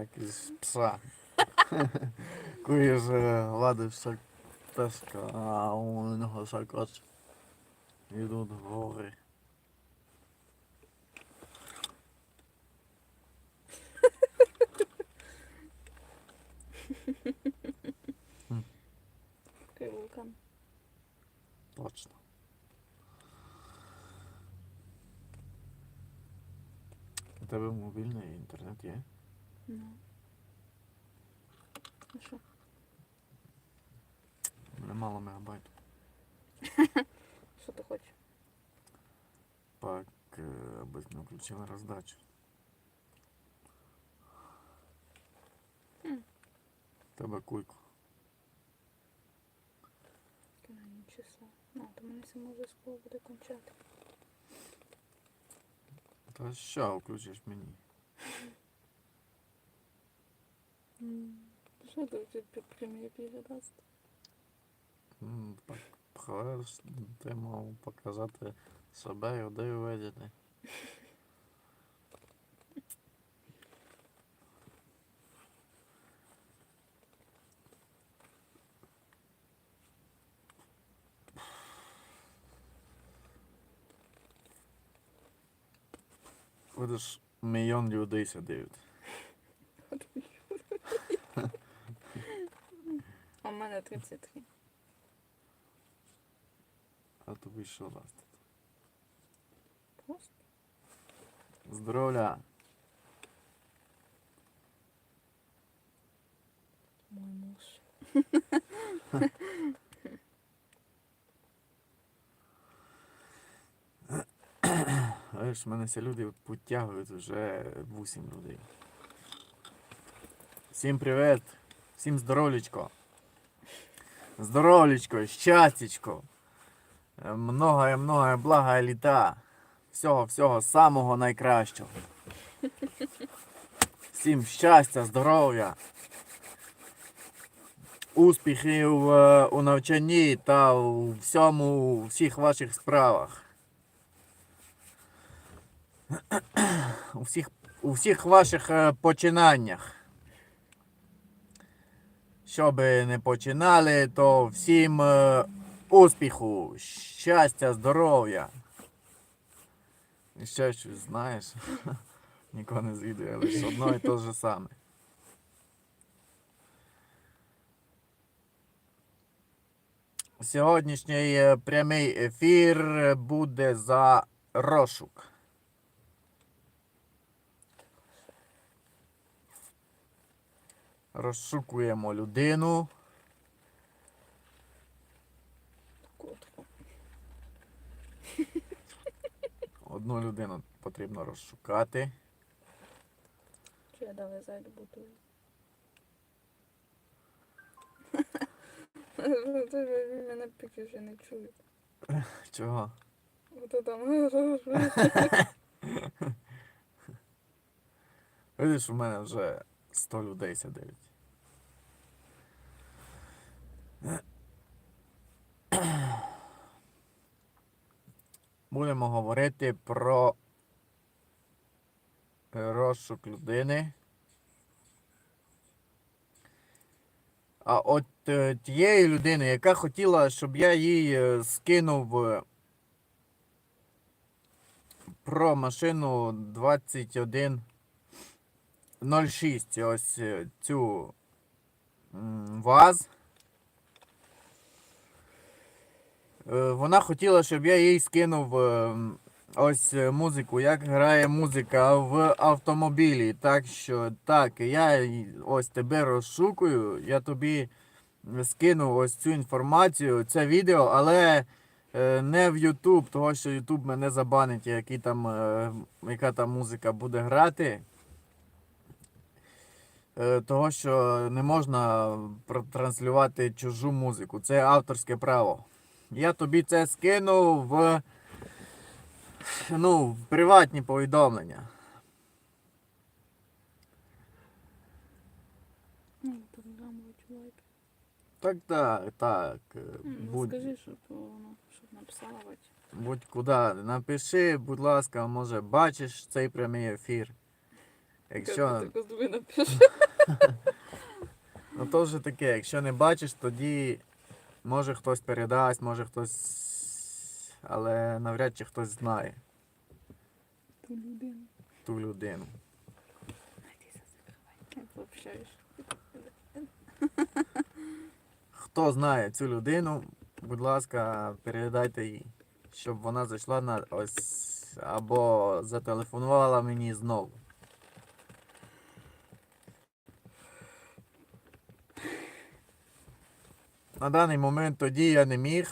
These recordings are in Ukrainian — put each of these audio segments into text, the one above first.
Якийсь пса. Куєш гладився песка, а у нього сакоч. Йдуть гори. Такий вулкан. Точно. У тебе мобільний інтернет є? Ну. А що? У мене мало мегабайт. Що ти хочеш? Пак, е, аби не включили роздачу. Хм. Тебе куйку. Крайні числа. Ну, то мені само зв'язково буде кончати. Та що включиш мені? Що ти прямі? М, ти мав показати себе і де видіти. Видиш, мільйон людей. А в мене 33. А тобі що дасть? Просто. Здоровля! Мой муж. Знаєш, мене ці люди підтягують вже 8 людей. Всім привіт! Всім здоровлячко! Здоровлячко, щастячко! Многое, многое блага літа! Всього, всього самого найкращого! Всім щастя, здоров'я! Успіхів е, у навчанні та у всьому, у всіх ваших справах. у всіх, у всіх ваших е, починаннях. Що би не починали, то всім е, успіху, щастя, здоров'я. І ще щось знаєш. Нікого не згідує, лише одно і те же саме. Сьогоднішній е, прямий ефір буде за розшук. Розшукуємо людину. Одну людину потрібно розшукати. Чи я давай зайду будую? Він мене поки вже не чує. Чого? Ото там. Видиш, у мене вже 100 людей сидить. Будемо говорити про розшук людини. А от е, тієї людини, яка хотіла, щоб я їй е, скинув е, про машину 2106, ось цю ВАЗ. Е, Вона хотіла, щоб я їй скинув е, ось е, музику, як грає музика в автомобілі. Так що так, я ось тебе розшукую, я тобі скину ось цю інформацію, це відео, але е, не в YouTube, того що YouTube мене забанить, який там, е, яка там музика буде грати. Е, Того, що не можна протранслювати чужу музику. Це авторське право. Я тобі це скину в, ну, в приватні повідомлення. Ну. Так, так, так. е, Будь, Скажи, щоб воно, щоб написала будь куди. Напиши, будь ласка, може бачиш цей прямий ефір. Якщо. Ну то вже таке, якщо не бачиш, тоді може хтось передасть, може хтось. Але навряд чи хтось знає Ту людину. ту людину. Хто знає цю людину, будь ласка, передайте їй, щоб вона зайшла на ось або зателефонувала мені знову. На даний момент тоді я не міг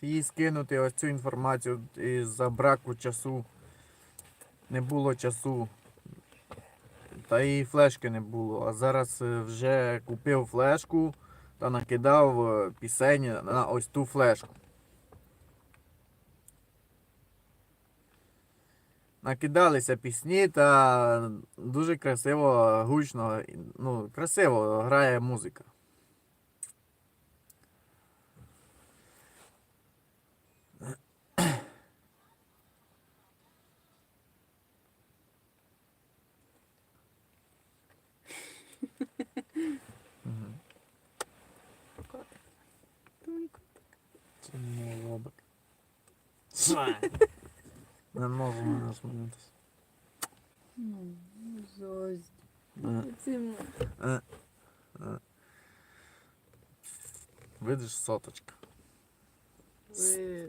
їй скинути ось цю інформацію із-за браку часу. Не було часу. Та і флешки не було. А зараз е, вже купив флешку та накидав е, пісень на ось ту флешку. Накидалися пісні та дуже красиво, гучно, ну, красиво грає музика. Це не можу мене змінитися. Ну, зость. Е, Цим. е, е. Видиш, соточка. Ви.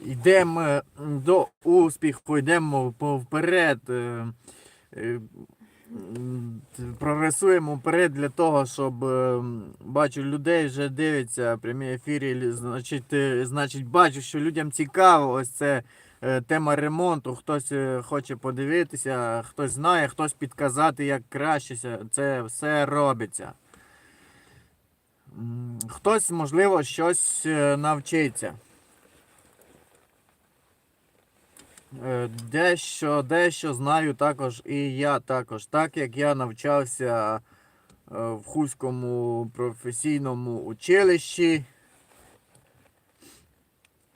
Йдемо до успіху, йдемо по- вперед. е, е, м, Прогресуємо вперед для того, щоб е, бачу людей вже дивляться прямі ефірі. Значить, е, значить, бачу, що людям цікаво. Ось це е, тема ремонту. Хтось хоче подивитися, хтось знає, хтось підказати, як краще це все робиться. Хтось, можливо, щось навчиться. Е, Дещо, дещо знаю також і я також. Так як я навчався е, в Хуському професійному училищі.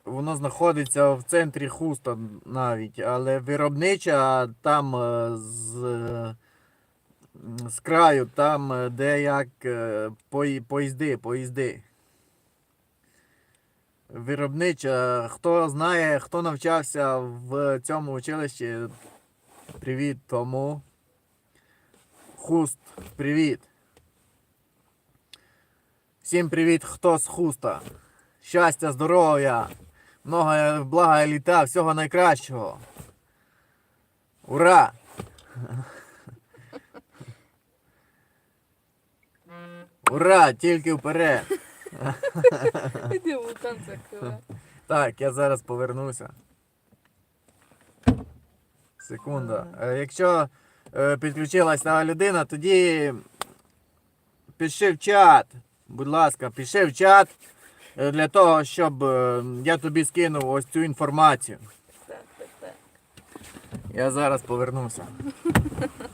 Воно знаходиться в центрі Хуста навіть, але виробнича там е, з, е, з краю, там, е, де як е, поїзди, поїзди. Виробнича. Хто знає, хто навчався в цьому училищі, привіт тому. Хуст, привіт. Всім привіт, хто з хуста. Щастя, здоров'я, много блага і літа, всього найкращого. Ура! Ура! Тільки вперед! Іди вулкан закривай. Так, я зараз повернуся. Секунда. Е, Якщо е, підключилась нова людина, тоді пиши в чат. Будь ласка, пиши в чат е, для того, щоб е, я тобі скинув ось цю інформацію. Так, так, так. Я зараз повернуся.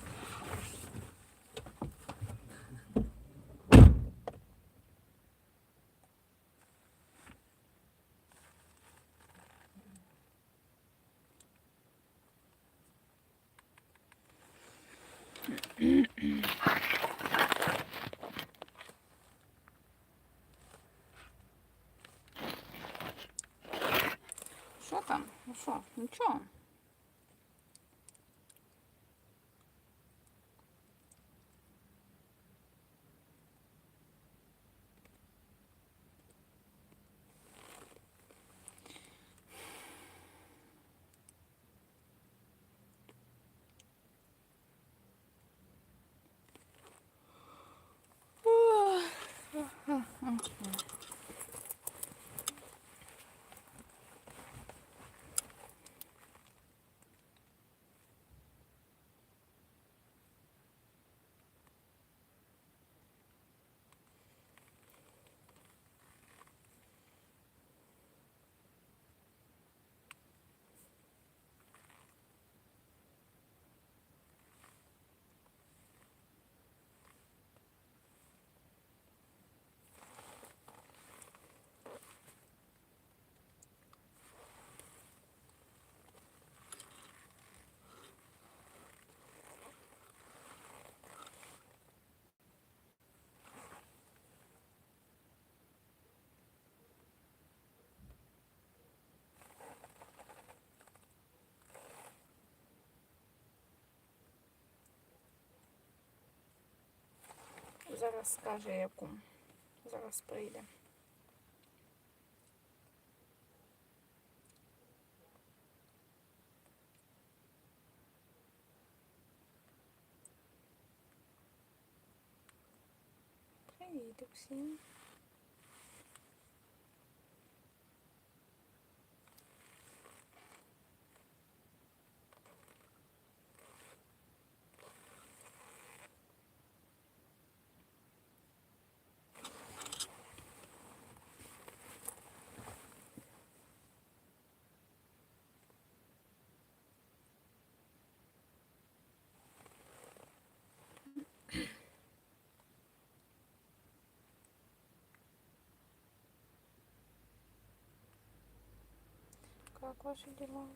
嗯嗯嗯。Зараз скаже яку. Зараз прийде. Привіт всім. টাকা কষে দিলাম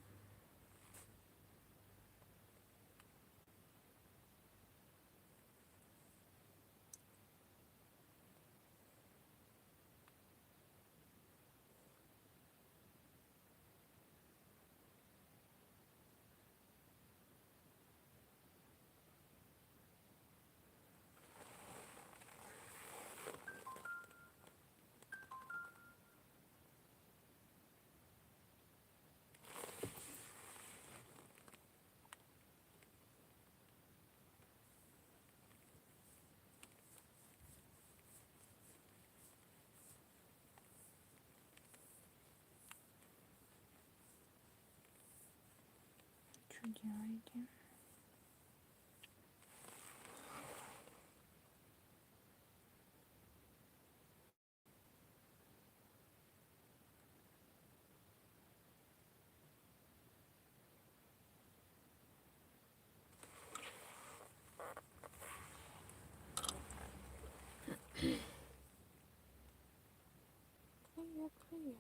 Что делаете? Привет, привет.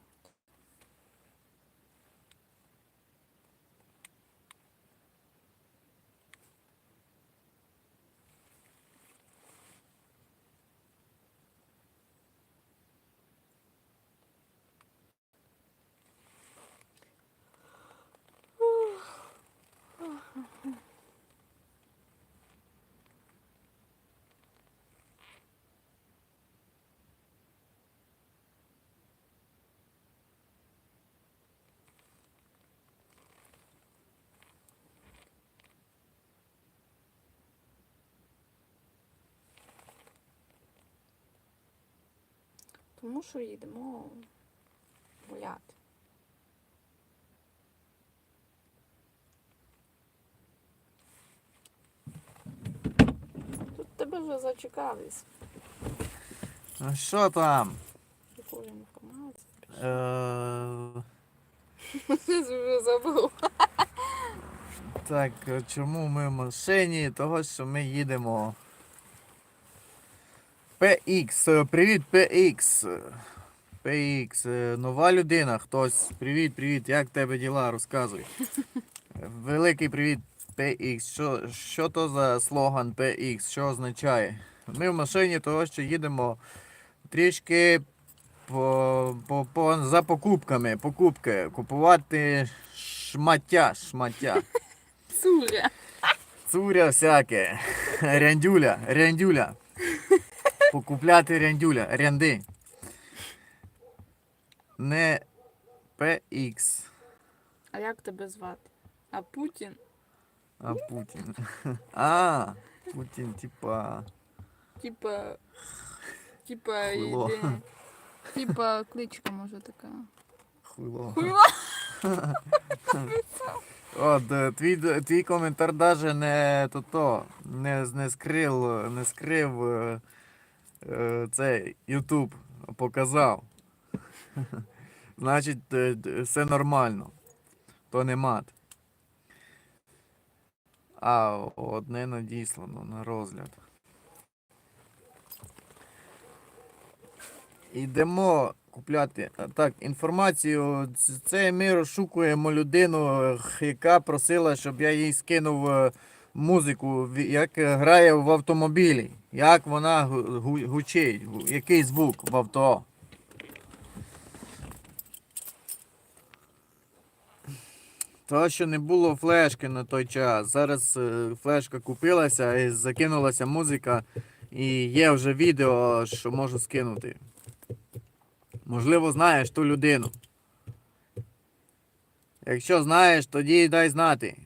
Тому що їдемо гуляти. Тут тебе вже зачекались. Ну що там? Інформацію? Е, вже забув. так, чому ми в машині? Того, що ми їдемо. PX, привіт, PX. PX, нова людина, хтось. Привіт, привіт, як тебе діла? Розказуй. Великий привіт, PX. Що, що то за слоган PX? Що означає? Ми в машині того, що їдемо трішки по, по, по, за покупками. Покупки. Купувати шмаття, шмаття. Цуря. Цуря всяке. Ряндюля, ряндюля. Покупляти ряндюля, рянди. Не PX, А як тебе звати? А Путін? а Путін. А, Путін, типа. Типа. Типа Хуйло. йде. Типа кличка може така. Хуйло. Хуйло. От, е, твій, д- твій коментар даже не то, то не, не скрив, не скрив е, е, цей YouTube показав. Значить, е, все нормально. То не мат. А одне надіслано на розгляд. Йдемо купляти. Так, інформацію. Це ми розшукуємо людину, е, яка просила, щоб я їй скинув е, музику, як е, грає в автомобілі. Як вона гу- гу- гучить, який звук в авто. То, що не було флешки на той час. Зараз е, флешка купилася і закинулася музика. І є вже відео, що можу скинути. Можливо, знаєш ту людину. Якщо знаєш, тоді дай знати.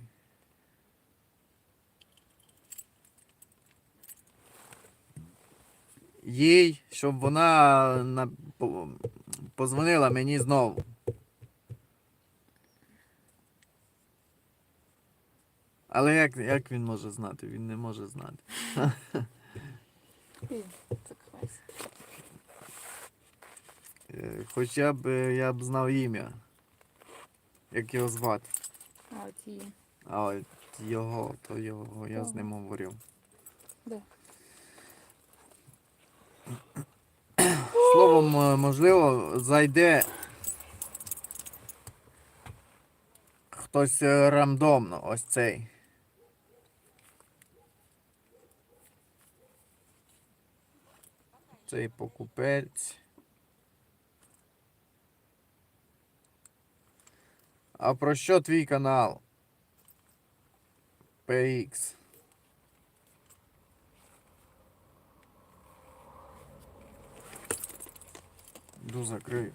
Їй, щоб вона на, позвонила мені знову. Але як, як він може знати? Він не може знати. Е, Хоча б е, я б знав ім'я. Як його звати. А от її. А от його, то його, я з ним говорив. Де? Словом, е, можливо, зайде хтось е, рандомно, ось цей. Цей покупець. А про що твій канал? PX. Йду закрию.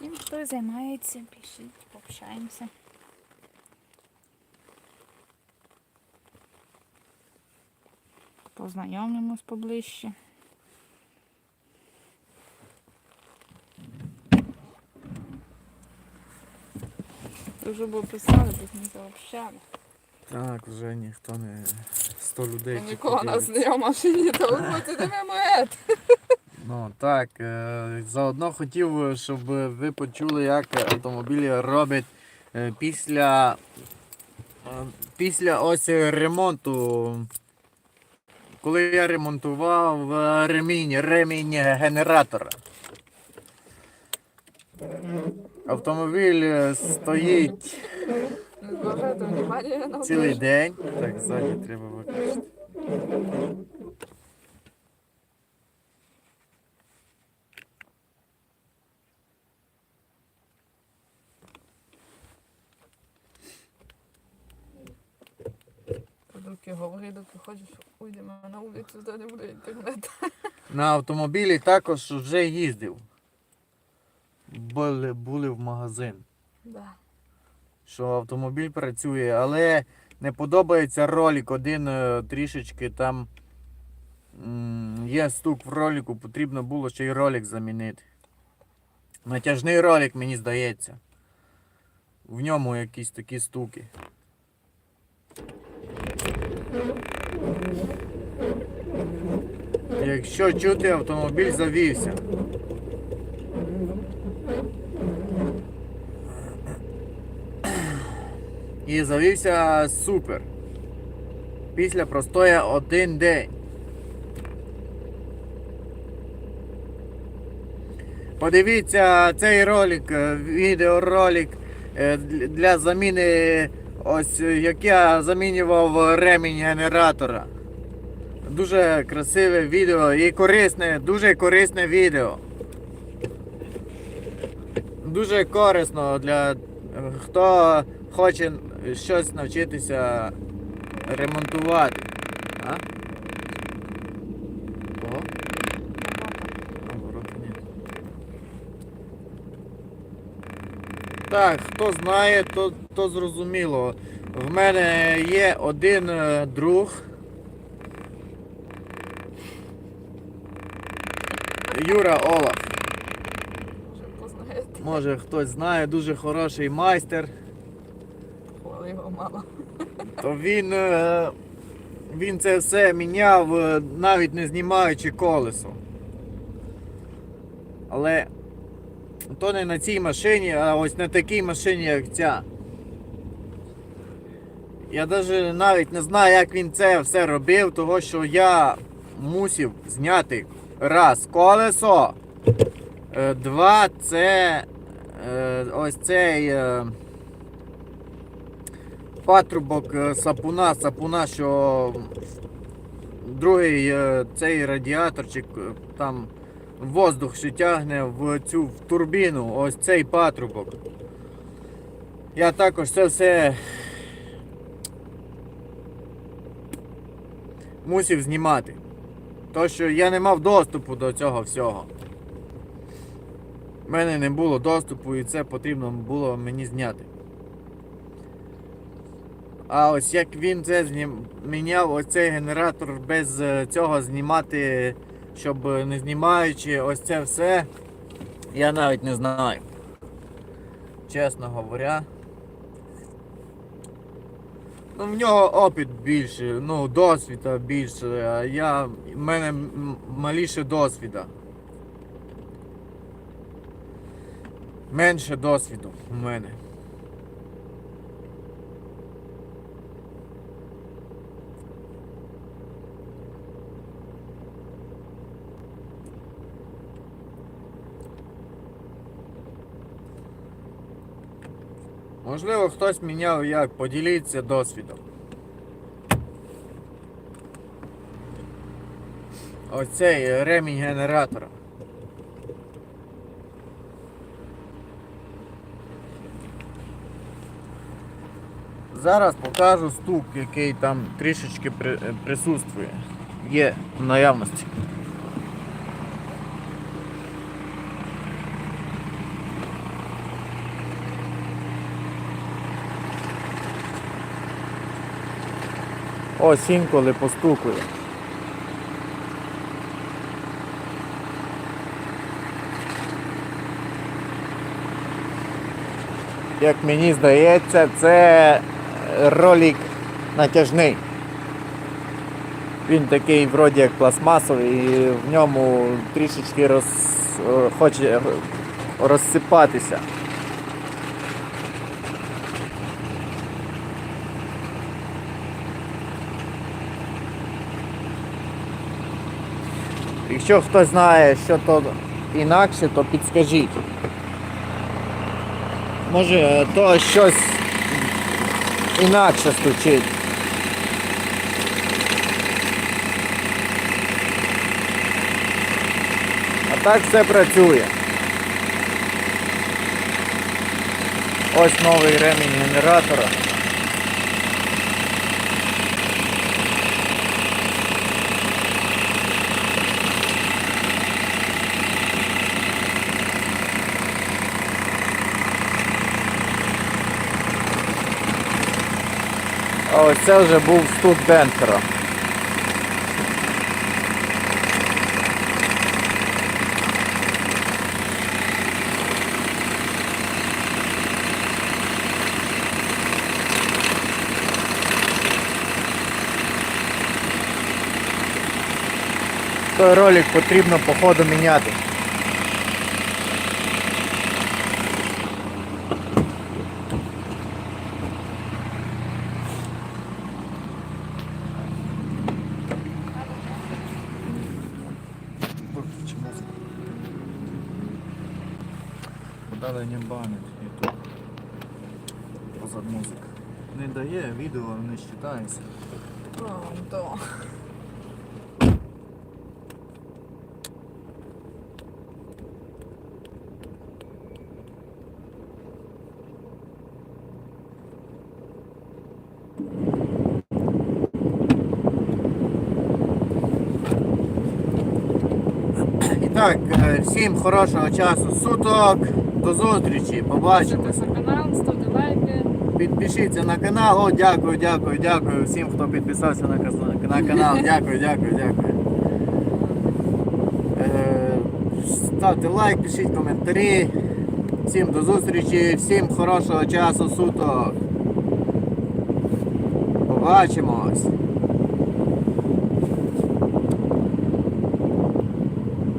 Чим хто займається, пишіть, пообщаємося. Познайомимось поближче. Дуже б писали, бо не заобщали. Так, вже ніхто не 100 людей. Нікого нас не в машині, то це не мемоет. Ну так, е, заодно хотів, щоб ви почули, як автомобілі роблять е, після, е, після ось ремонту. Коли я ремонтував ремінь, ремінь генератора. Автомобіль стоїть Цілий день. Так, ззаді треба виключити. Доки говори, доки хочеш, уйдемо на вулицю, де не буде інтернету. На автомобілі також вже їздив. Були, були в магазин. Да. Що автомобіль працює, але не подобається ролик. Один е, трішечки там м, є стук в ролику, потрібно було ще й ролик замінити. Натяжний ролик, мені здається. В ньому якісь такі стуки. Якщо чути, автомобіль завівся. І завівся супер. Після простоя один день. Подивіться цей ролик, відеоролик е, для заміни, ось як я замінював ремінь генератора. Дуже красиве відео і корисне, дуже корисне відео. Дуже корисно для е, хто хоче щось навчитися ремонтувати. А? О? Так, хто знає, то, то зрозуміло. В мене є один е, друг. Юра Олах. Може познаєте. Може хтось знає, дуже хороший майстер. Хвали його мало. То він, е, він це все міняв, е, навіть не знімаючи колесо. Але то не на цій машині, а ось на такій машині, як ця. Я навіть навіть не знаю, як він це все робив, того що я мусив зняти раз колесо, е, два це е, ось цей. е, патрубок сапуна, сапуна, що другий цей радіаторчик там воздух ще тягне в цю в турбіну, ось цей патрубок. Я також це все мусив знімати. То що я не мав доступу до цього всього. У мене не було доступу і це потрібно було мені зняти. А ось як він це знім... міняв оцей генератор без е, цього знімати, щоб е, не знімаючи ось це все, я навіть не знаю. Чесно говоря. В нього опит більше, ну, досвіда більше, а я. в мене маліше досвіда. Менше досвіду в мене. Можливо, хтось міняв як, поділіться досвідом. Ось цей е, ремінь генератора. Зараз покажу стук, який там трішечки присутствує. Є в наявності. Ось інколи постукує. Як мені здається, це ролик натяжний. Він такий вроді як пластмасовий і в ньому трішечки роз... е, хоче розсипатися. Якщо хтось знає, що то інакше, то підскажіть. Може, то щось інакше стучить. А так все працює. Ось новий ремінь генератора. А ось це вже був стук демпфера. Той ролик потрібно по ходу міняти. Виключи музику. Подали не банить YouTube. Позад музика. Не дає, відео не считається. І так, е, всім хорошого часу суток. До зустрічі, побачимось. Підписуйтесь на канал, ставте лайки. Підпишіться на канал. О, дякую, дякую, дякую всім, хто підписався на, на канал. Дякую, дякую, дякую. Е, ставте лайк, пишіть коментарі. Всім до зустрічі, всім хорошого часу суток. Побачимось.